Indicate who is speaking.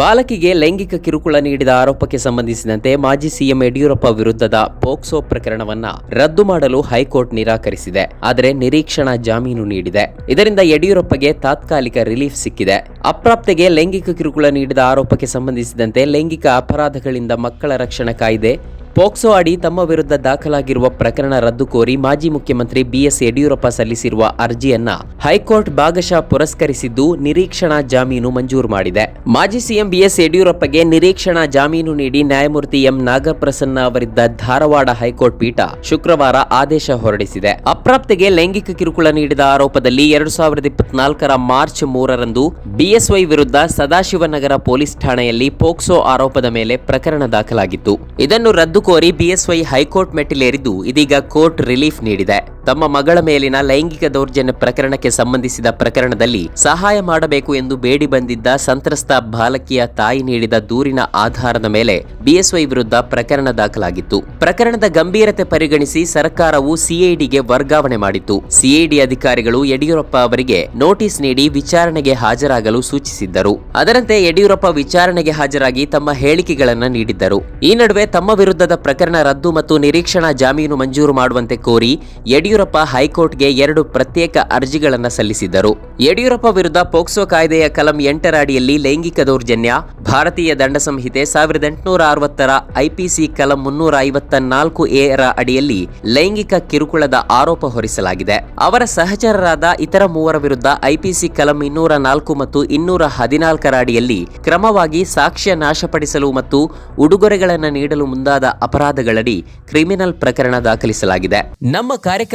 Speaker 1: ಬಾಲಕಿಗೆ ಲೈಂಗಿಕ ಕಿರುಕುಳ ನೀಡಿದ ಆರೋಪಕ್ಕೆ ಸಂಬಂಧಿಸಿದಂತೆ ಮಾಜಿ ಸಿಎಂ ಯಡಿಯೂರಪ್ಪ ವಿರುದ್ಧದ ಪೋಕ್ಸೋ ಪ್ರಕರಣವನ್ನ ರದ್ದು ಮಾಡಲು ಹೈಕೋರ್ಟ್ ನಿರಾಕರಿಸಿದೆ. ಆದರೆ ನಿರೀಕ್ಷಣಾ ಜಾಮೀನು ನೀಡಿದೆ. ಇದರಿಂದ ಯಡಿಯೂರಪ್ಪಗೆ ತಾತ್ಕಾಲಿಕ ರಿಲೀಫ್ ಸಿಕ್ಕಿದೆ. ಅಪ್ರಾಪ್ತೆಗೆ ಲೈಂಗಿಕ ಕಿರುಕುಳ ನೀಡಿದ ಆರೋಪಕ್ಕೆ ಸಂಬಂಧಿಸಿದಂತೆ ಲೈಂಗಿಕ ಅಪರಾಧಗಳಿಂದ ಮಕ್ಕಳ ರಕ್ಷಣಾ ಕಾಯ್ದೆ ಪೋಕ್ಸೋ ಅಡಿ ತಮ್ಮ ವಿರುದ್ಧ ದಾಖಲಾಗಿರುವ ಪ್ರಕರಣ ರದ್ದು ಕೋರಿ ಮಾಜಿ ಮುಖ್ಯಮಂತ್ರಿ ಬಿಎಸ್ ಯಡಿಯೂರಪ್ಪ ಸಲ್ಲಿಸಿರುವ ಅರ್ಜಿಯನ್ನ ಹೈಕೋರ್ಟ್ ಭಾಗಶಃ ಪುರಸ್ಕರಿಸಿದ್ದು ನಿರೀಕ್ಷಣಾ ಜಾಮೀನು ಮಂಜೂರು ಮಾಡಿದೆ. ಮಾಜಿ ಸಿಎಂ ಬಿಎಸ್ ಯಡಿಯೂರಪ್ಪಗೆ ನಿರೀಕ್ಷಣಾ ಜಾಮೀನು ನೀಡಿ ನ್ಯಾಯಮೂರ್ತಿ ಎಂ ನಾಗಪ್ರಸನ್ನ ಅವರಿದ್ದ ಧಾರವಾಡ ಹೈಕೋರ್ಟ್ ಪೀಠ ಶುಕ್ರವಾರ ಆದೇಶ ಹೊರಡಿಸಿದೆ. ಅಪ್ರಾಪ್ತಿಗೆ ಲೈಂಗಿಕ ಕಿರುಕುಳ ನೀಡಿದ ಆರೋಪದಲ್ಲಿ ಎರಡು ಸಾವಿರದ ಇಪ್ಪತ್ನಾಲ್ಕರ ಮಾರ್ಚ್ ಮೂರರಂದು ಬಿಎಸ್ವೈ ವಿರುದ್ಧ ಸದಾಶಿವನಗರ ಪೊಲೀಸ್ ಠಾಣೆಯಲ್ಲಿ ಪೋಕ್ಸೋ ಆರೋಪದ ಮೇಲೆ ಪ್ರಕರಣ ದಾಖಲಾಗಿತ್ತು. ಇದನ್ನು ರದ್ದು ಕೋರಿ ಬಿಎಸ್ವೈ ಹೈಕೋರ್ಟ್ ಮೆಟ್ಟಿಲೇರಿದ್ದು ಇದೀಗ ಕೋರ್ಟ್ ರಿಲೀಫ್ ನೀಡಿದೆ. ತಮ್ಮ ಮಗಳ ಮೇಲಿನ ಲೈಂಗಿಕ ದೌರ್ಜನ್ಯ ಪ್ರಕರಣಕ್ಕೆ ಸಂಬಂಧಿಸಿದ ಪ್ರಕರಣದಲ್ಲಿ ಸಹಾಯ ಮಾಡಬೇಕು ಎಂದು ಬೇಡಿ ಬಂದಿದ್ದ ಸಂತ್ರಸ್ತ ಬಾಲಕಿಯ ತಾಯಿ ನೀಡಿದ ದೂರಿನ ಆಧಾರದ ಮೇಲೆ ಬಿಎಸ್ವೈ ವಿರುದ್ಧ ಪ್ರಕರಣ ದಾಖಲಾಗಿತ್ತು. ಪ್ರಕರಣದ ಗಂಭೀರತೆ ಪರಿಗಣಿಸಿ ಸರ್ಕಾರವು ಸಿಐಡಿಗೆ ವರ್ಗಾವಣೆ ಮಾಡಿತ್ತು. ಸಿಐಡಿ ಅಧಿಕಾರಿಗಳು ಯಡಿಯೂರಪ್ಪ ಅವರಿಗೆ ನೋಟಿಸ್ ನೀಡಿ ವಿಚಾರಣೆಗೆ ಹಾಜರಾಗಲು ಸೂಚಿಸಿದ್ದರು. ಅದರಂತೆ ಯಡಿಯೂರಪ್ಪ ವಿಚಾರಣೆಗೆ ಹಾಜರಾಗಿ ತಮ್ಮ ಹೇಳಿಕೆಗಳನ್ನು ನೀಡಿದ್ದರು. ಈ ನಡುವೆ ತಮ್ಮ ವಿರುದ್ಧದ ಪ್ರಕರಣ ರದ್ದು ಮತ್ತು ನಿರೀಕ್ಷಣಾ ಜಾಮೀನು ಮಂಜೂರು ಮಾಡುವಂತೆ ಕೋರಿ ಯಡಿಯೂರಪ್ಪ ಹೈಕೋರ್ಟ್ಗೆ ಎರಡು ಪ್ರತ್ಯೇಕ ಅರ್ಜಿಗಳನ್ನು ಸಲ್ಲಿಸಿದ್ದರು. ಯಡಿಯೂರಪ್ಪ ವಿರುದ್ಧ ಪೋಕ್ಸೋ ಕಾಯ್ದೆಯ ಕಲಂ ಎಂಟರ ಅಡಿಯಲ್ಲಿ ಲೈಂಗಿಕ ದೌರ್ಜನ್ಯ, ಭಾರತೀಯ ದಂಡ ಸಂಹಿತೆ ಸಾವಿರದ ಎಂಟುನೂರ ಅರವತ್ತರ ಐಪಿಸಿ ಕಲಂ ಮುನ್ನೂರ ಐವತ್ತ ನಾಲ್ಕು ಎರ ಅಡಿಯಲ್ಲಿ ಲೈಂಗಿಕ ಕಿರುಕುಳದ ಆರೋಪ ಹೊರಿಸಲಾಗಿದೆ. ಅವರ ಸಹಚರರಾದ ಇತರ ಮೂವರ ವಿರುದ್ಧ ಐಪಿಸಿ ಕಲಂ ಇನ್ನೂರ ನಾಲ್ಕು ಮತ್ತು ಇನ್ನೂರ ಹದಿನಾಲ್ಕರ ಅಡಿಯಲ್ಲಿ ಕ್ರಮವಾಗಿ ಸಾಕ್ಷ್ಯ ನಾಶಪಡಿಸಲು ಮತ್ತು ಉಡುಗೊರೆಗಳನ್ನು ನೀಡಲು ಮುಂದಾದ ಅಪರಾಧಗಳಡಿ ಕ್ರಿಮಿನಲ್ ಪ್ರಕರಣ ದಾಖಲಿಸಲಾಗಿದೆ. ನಮ್ಮ